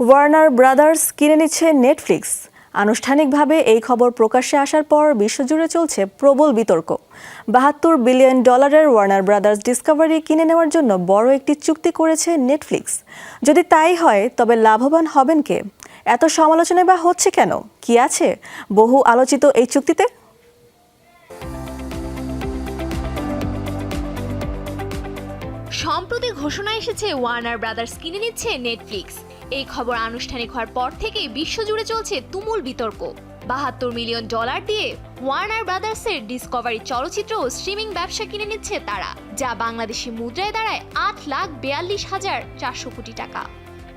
Warner brothers কিনে নিচ্ছে Netflix আনুষ্ঠানিকভাবে এই খবর প্রকাশ্যে আসার পর বিশ্বজুড়ে চলছে প্রবল বিতর্ক। বাহাত্তর বিলিয়ন ডলারের ওয়ার্নার ব্রাদার্স ডিসকভারি কিনে নেওয়ার জন্য বড় একটি চুক্তি করেছে নেটফ্লিক্স যদি তাই হয়, তবে লাভবান হবেন কে? এত সমালোচনায় বা হচ্ছে কেন? কি আছে? বহু আলোচিত এই চুক্তিতে? সম্প্রতি ঘোষণা এসেছে ওয়ার্নার ব্রাদার্স কিনে নিচ্ছে নেটফ্লিক্স এই খবর আনুষ্ঠানিক হওয়ার পর থেকেই বিশ্বজুড়ে চলছে তুমুল বিতর্ক। বাহাত্তর মিলিয়ন ডলার দিয়ে ওয়ার্নার ব্রাদার্সের ডিসকভারি চলচ্চিত্র ও স্ট্রিমিং ব্যবসা কিনে নিচ্ছে তারা, যা বাংলাদেশি মুদ্রায় দাঁড়ায় আট লাখ বেয়াল্লিশ হাজার চারশো কোটি টাকা।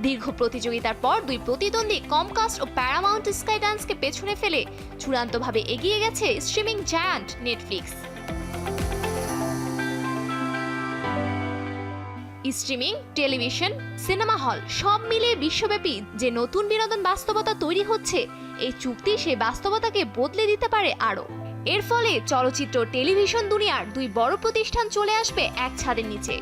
দীর্ঘ প্রতিযোগিতার পর দুই প্রতিদ্বন্দ্বী কমকাস্ট ও প্যারামাউন্ট স্কাই ডান্সকে পেছনে ফেলে চূড়ান্তভাবে এগিয়ে গেছে streaming giant Netflix streaming, television, cinema hall, সব মিলিয়ে বিশ্বব্যাপী যে নতুন বিনোদন বাস্তবতা তৈরি হচ্ছে, এই চুক্তি সেই বাস্তবতাকে বদলে দিতে পারে আরও। এর ফলে চলচ্চিত্র টেলিভিশন দুনিয়ার দুই বড় প্রতিষ্ঠান চলে আসবে এক ছাদের নিচে।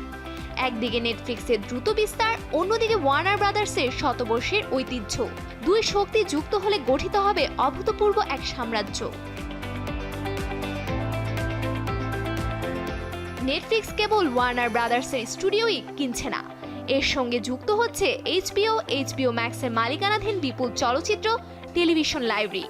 একদিকে নেটফ্লিক্সের দ্রুত বিস্তার, অন্যদিকে ওয়ার্নার ব্রাদার্সের শতবর্ষের ঐতিহ্য। দুই শক্তি যুক্ত হলে গঠিত হবে অভূতপূর্ব এক সাম্রাজ্য। নেটফ্লিক্স কেবল ওয়ার্নার ব্রাদার্সের স্টুডিওই কিনছে না। এর সঙ্গে যুক্ত হচ্ছে এইচবিও এইচবিও ম্যাক্সের মালিকানাধীন বিপুল চলচ্চিত্র টেলিভিশন লাইব্রেরি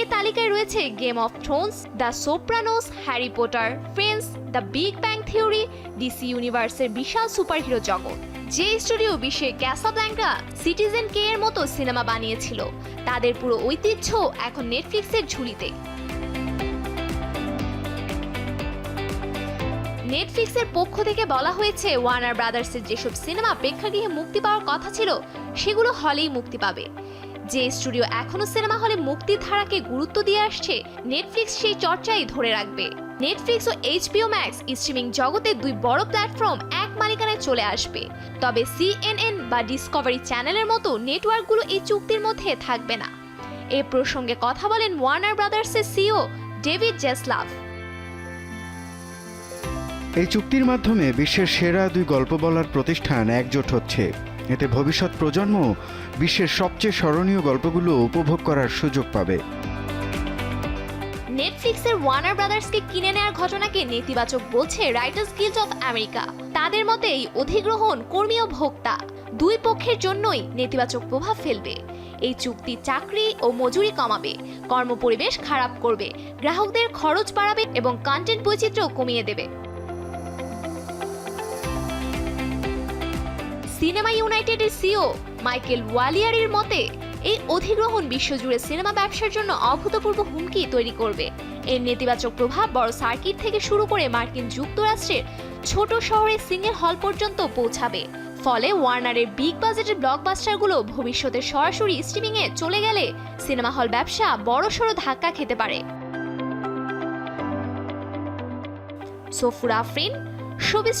এ তালিকায় রয়েছে Game of Thrones the Sopranos Harry Potter Friends the Big Bang Theory DC ইউনিভার্সের বিশাল সুপারহিরো জগৎ। যে স্টুডিও বিশ্বে ক্যাসাব্ল্যাঙ্কা সিটিজেন কে এর মতো সিনেমা বানিয়েছিল, তাদের পুরো ঐতিহ্য এখন নেটফ্লিক্সের ঝুলিতে। নেটফ্লিক্সের পক্ষ থেকে বলা হয়েছে ওয়ার্নার ব্রাদার্সের যেসব সিনেমা প্রেক্ষাগৃহে মুক্তি পাওয়ার কথা ছিল, সেগুলো হলেই মুক্তি পাবে। যে স্টুডিও এখনও সিনেমা হলে মুক্তির ধারাকে গুরুত্ব দিয়ে আসছে নেটফ্লিক্স সেই চর্চাই ধরে রাখবে। নেটফ্লিক্স ও এইচবিও ম্যাক্স স্ট্রিমিং জগতের দুই বড় প্ল্যাটফর্ম এক মালিকানায় চলে আসবে। তবে সিএনএন বা ডিসকভারি চ্যানেলের মতো নেটওয়ার্কগুলো এই চুক্তির মধ্যে থাকবে না। এ প্রসঙ্গে কথা বলেন ওয়ার্নার ব্রাদার্সের সিও ডেভিড জেসলাভ এই চুক্তির মাধ্যমে বিশ্বের সেরা দুই গল্প বলার প্রতিষ্ঠান একজোট হচ্ছে। এতে ভবিষ্যৎ প্রজন্ম বিশ্বের সবচেয়ে স্মরণীয় গল্পগুলো উপভোগ করার সুযোগ পাবে। নেটফ্লিক্সের ওয়ার্নার ব্রাদার্সকে কিনে নেওয়ার ঘটনাকে নেতিবাচক বলছে রাইটার্স গিল্ড অফ আমেরিকা তাদের মতে এই অধিগ্রহণ কর্মী ও ভোক্তা দুই পক্ষের জন্যই নেতিবাচক প্রভাব ফেলবে। এই চুক্তি চাকরি ও মজুরি কমাবে, কর্মপরিবেশ খারাপ করবে, গ্রাহকদের খরচ বাড়াবে এবং কন্টেন্ট বৈচিত্র্য কমিয়ে দেবে। সিনেমা ইউনাইটেডের সিও মাইকেল ওয়ালিয়ারের মতে, এই অধিগ্রহণ বিশ্বজুড়ে সিনেমা ব্যবসার জন্য অভূতপূর্ব হুমকি তৈরি করবে। এর নেতিবাচক প্রভাব বড় সার্কিট থেকে শুরু করে মার্কিন যুক্তরাষ্ট্রের ছোট শহরে সিঙ্গেল হল পর্যন্ত পৌঁছাবে। ফলে ওয়ার্নারের বিগ বাজেটের ব্লকবাস্টারগুলো ভবিষ্যতে সরাসরি স্ট্রিমিংয়ে চলে গেলে সিনেমা হল ব্যবসা বড়সড় ধাক্কা খেতে পারে। সোফুর আফরিন শোবিস